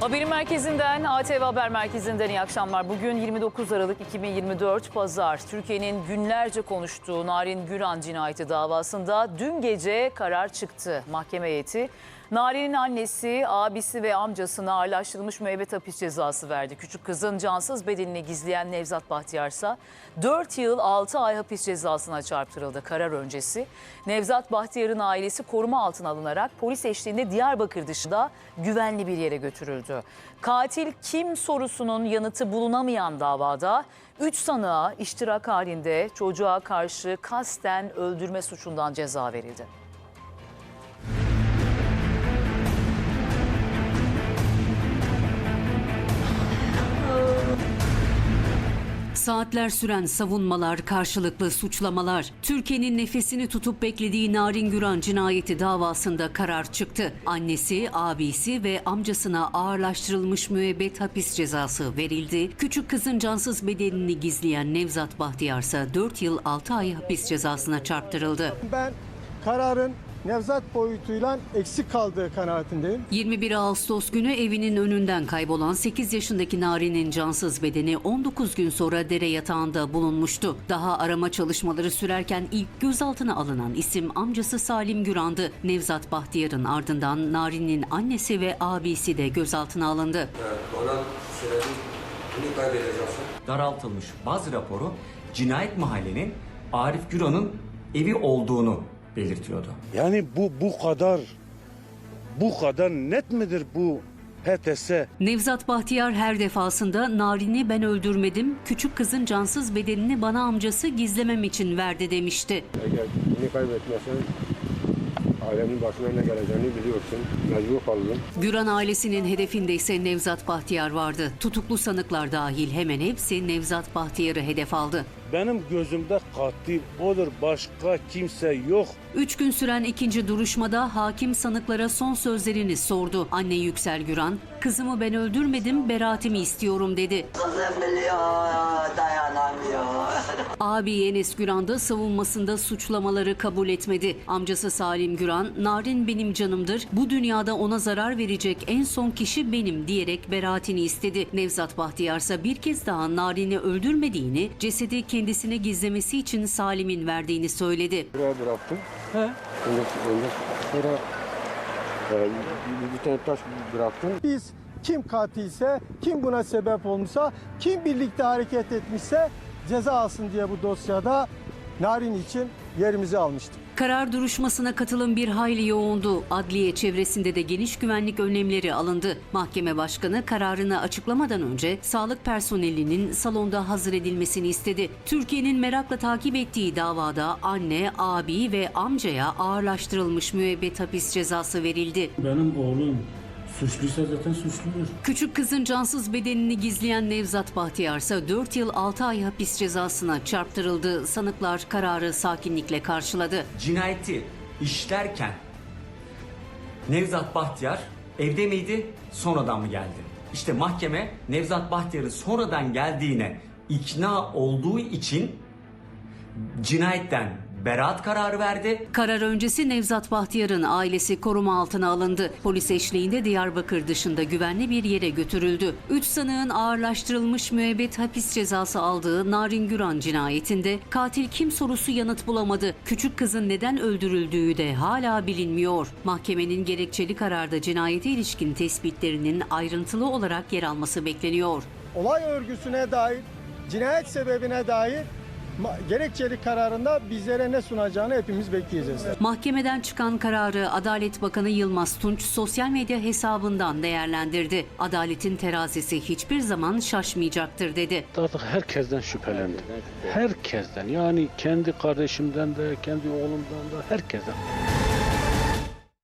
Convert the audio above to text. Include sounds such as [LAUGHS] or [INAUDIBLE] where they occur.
Haberin merkezinden, ATV Haber Merkezi'nden iyi akşamlar. Bugün 29 Aralık 2024 Pazar. Türkiye'nin günlerce konuştuğu Narin Güran cinayeti davasında dün gece karar çıktı. Mahkeme heyeti Narin'in annesi, abisi ve amcasına ağırlaştırılmış müebbet hapis cezası verdi. Küçük kızın cansız bedenini gizleyen Nevzat Bahtiyar ise 4 yıl 6 ay hapis cezasına çarptırıldı karar öncesi. Nevzat Bahtiyar'ın ailesi koruma altına alınarak polis eşliğinde Diyarbakır dışında güvenli bir yere götürüldü. Katil kim sorusunun yanıtı bulunamayan davada 3 sanığa iştirak halinde çocuğa karşı kasten öldürme suçundan ceza verildi. Saatler süren savunmalar, karşılıklı suçlamalar. Türkiye'nin nefesini tutup beklediği Narin Güran cinayeti davasında karar çıktı. Annesi, abisi ve amcasına ağırlaştırılmış müebbet hapis cezası verildi. Küçük kızın cansız bedenini gizleyen Nevzat Bahtiyar ise 4 yıl 6 ay hapis cezasına çarptırıldı. Ben kararın Nevzat boyutuyla eksik kaldığı kanaatindeyim. 21 Ağustos günü evinin önünden kaybolan 8 yaşındaki Nari'nin cansız bedeni 19 gün sonra dere yatağında bulunmuştu. Daha arama çalışmaları sürerken ilk gözaltına alınan isim amcası Salim Güran'dı. Nevzat Bahtiyar'ın ardından Nari'nin annesi ve abisi de gözaltına alındı. Bunu daraltılmış baz raporu cinayet mahallenin Arif Güran'ın evi olduğunu belirtiyordu. Yani bu bu kadar bu kadar net midir bu HTS? Nevzat Bahtiyar her defasında Narin'i ben öldürmedim, küçük kızın cansız bedenini bana amcası gizlemem için verdi demişti. Eğer bunu kaybetmezsen ailenin başına ne geleceğini biliyorsun. Mecbur kaldın. Güran ailesinin hedefinde ise Nevzat Bahtiyar vardı. Tutuklu sanıklar dahil hemen hepsi Nevzat Bahtiyar'ı hedef aldı. Benim gözümde katil odur. Başka kimse yok. Üç gün süren ikinci duruşmada hakim sanıklara son sözlerini sordu. Anne Yüksel Güran, kızımı ben öldürmedim, beraatimi istiyorum dedi. Kızım biliyor, dayanamıyor. [LAUGHS] Abi Enes Güran da savunmasında suçlamaları kabul etmedi. Amcası Salim Güran, Narin benim canımdır, bu dünyada ona zarar verecek en son kişi benim diyerek beraatini istedi. Nevzat Bahtiyar ise bir kez daha Narin'i öldürmediğini, cesedi kendisine gizlemesi için Salim'in verdiğini söyledi. Buraya bıraktım. He. Ondan, ondan sonra e, bir, bir tane taş bıraktım. Biz kim katilse, kim buna sebep olmuşsa, kim birlikte hareket etmişse ceza alsın diye bu dosyada Narin için yerimizi almıştık. Karar duruşmasına katılım bir hayli yoğundu. Adliye çevresinde de geniş güvenlik önlemleri alındı. Mahkeme başkanı kararını açıklamadan önce sağlık personelinin salonda hazır edilmesini istedi. Türkiye'nin merakla takip ettiği davada anne, abi ve amcaya ağırlaştırılmış müebbet hapis cezası verildi. Benim oğlum suçluysa zaten suçludur. Küçük kızın cansız bedenini gizleyen Nevzat Bahtiyar ise 4 yıl 6 ay hapis cezasına çarptırıldı. Sanıklar kararı sakinlikle karşıladı. Cinayeti işlerken Nevzat Bahtiyar evde miydi, sonradan mı geldi? İşte mahkeme Nevzat Bahtiyar'ın sonradan geldiğine ikna olduğu için cinayetten beraat kararı verdi. Karar öncesi Nevzat Bahtiyar'ın ailesi koruma altına alındı. Polis eşliğinde Diyarbakır dışında güvenli bir yere götürüldü. Üç sanığın ağırlaştırılmış müebbet hapis cezası aldığı Narin Güran cinayetinde katil kim sorusu yanıt bulamadı. Küçük kızın neden öldürüldüğü de hala bilinmiyor. Mahkemenin gerekçeli kararda cinayete ilişkin tespitlerinin ayrıntılı olarak yer alması bekleniyor. Olay örgüsüne dair, cinayet sebebine dair gerekçeli kararında bizlere ne sunacağını hepimiz bekleyeceğiz. Mahkemeden çıkan kararı Adalet Bakanı Yılmaz Tunç sosyal medya hesabından değerlendirdi. Adaletin terazisi hiçbir zaman şaşmayacaktır dedi. Artık herkesten şüphelendim. Herkesten yani kendi kardeşimden de kendi oğlumdan da herkesten.